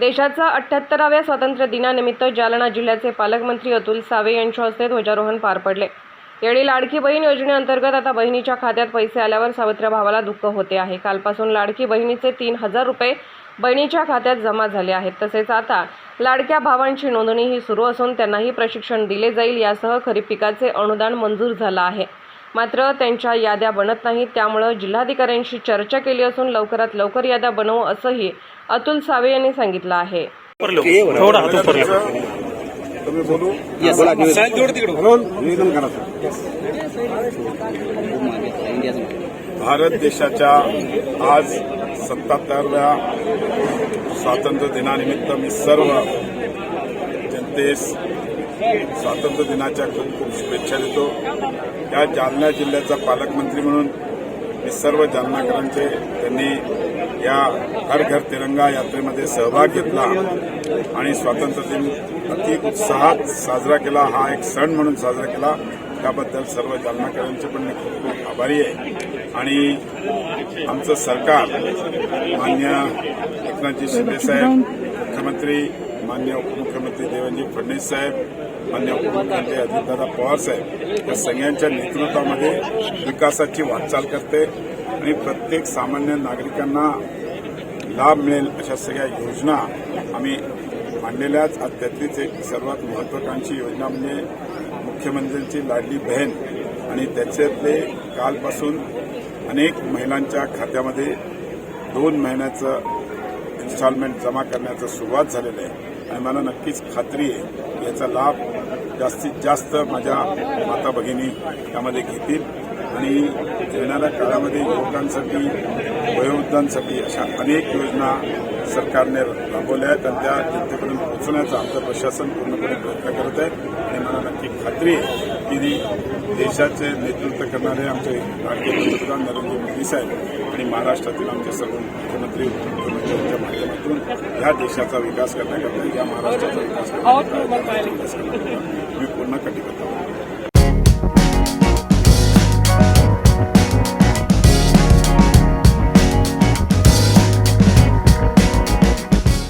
देशाचा अठ्ठ्याहत्तराव्या स्वातंत्र्य दिनानिमित्त जालना जिल्ह्याचे पालकमंत्री अतुल सावे यांच्या हस्ते ध्वजारोहण पार पडले. यावेळी लाडकी बहीण योजनेअंतर्गत आता बहिणीच्या खात्यात पैसे आल्यावर सावित्र भावाला दुःख होते आहे. कालपासून लाडकी बहिणीचे तीन हजार रुपये बहिणीच्या खात्यात जमा झाले आहेत. तसेच आता लाडक्या भावांची नोंदणीही सुरू असून त्यांनाही प्रशिक्षण दिले जाईल यासह खरीप पिकाचे अनुदान मंजूर झालं आहे. मात्र त्यांच्या याद्या बनत नाहीत. त्यामुळं जिल्हाधिकाऱ्यांशी चर्चा केली असून लवकरात लवकर याद्या बनवू असंही अतुल सावे यांनी सांगितलं आहे. भारत देशाच्या आज सत्ताहत्तरव्या स्वातंत्र्य दिनानिमित्त मी सर्व जनतेस स्वातंत्र्य दिनाच्या खूप खूप शुभेच्छा देतो. या जालना जिल्ह्याचा पालकमंत्री म्हणून मी सर्व जालनाकरांचे त्यांनी या हर घर तिरंगा यात्रेमध्ये सहभाग घेतला आणि स्वातंत्र्य दिन अति उत्साहात साजरा केला. हा एक सण म्हणून साजरा केला. त्याबद्दल सर्व जालनाकरांचे पण मी खूप खूप आभारी आहे. आणि आमचं सरकार मान्य एकनाथजी शिंदे साहेब मुख्यमंत्री मान्य उपमुख्यमंत्री देवेंद्र फडणवीस साहेब मान्य उपमुख्यमंत्री अजितदादा पवार साहेब या सगळ्यांच्या नेतृत्वामध्ये विकासाची वाटचाल करते आणि प्रत्येक सामान्य नागरिकांना लाभ मिळेल अशा सगळ्या योजना आम्ही मांडलेल्याच. आज त्यातलीच एक सर्वात महत्वाकांक्षी योजना म्हणजे मुख्यमंत्र्यांची लाडली बहीण. आणि त्याच्यातले कालपासून अनेक महिलांच्या खात्यामध्ये दोन महिन्याचं इन्स्टॉलमेंट जमा करण्याचं सुरुवात झालेलं आहे. आणि मला नक्कीच खात्री आहे याचा लाभ जास्तीत जास्त माझ्या माता भगिनी त्यामध्ये घेतील. आणि येणाऱ्या काळामध्ये युवकांसाठी वयोवृद्धांसाठी अशा अनेक योजना सरकारने राबवल्या आहेत आणि त्या जनतेपर्यंत पोहोचवण्याचा आमचं प्रशासन पूर्णपणे प्रयत्न करत आहे. आणि मला नक्की खात्री आहे की देशाचे नेतृत्व करणारे आमचे लाडके पंतप्रधान नरेंद्र मोदी साहेब आणि महाराष्ट्रातील आमचे सर्व मुख्यमंत्री उपमुख्यमंत्र्यांच्या माध्यमातून या देशाचा विकास करण्याकरता या महाराष्ट्राचा विकास करण्याकरता मी पूर्ण कटिबद्ध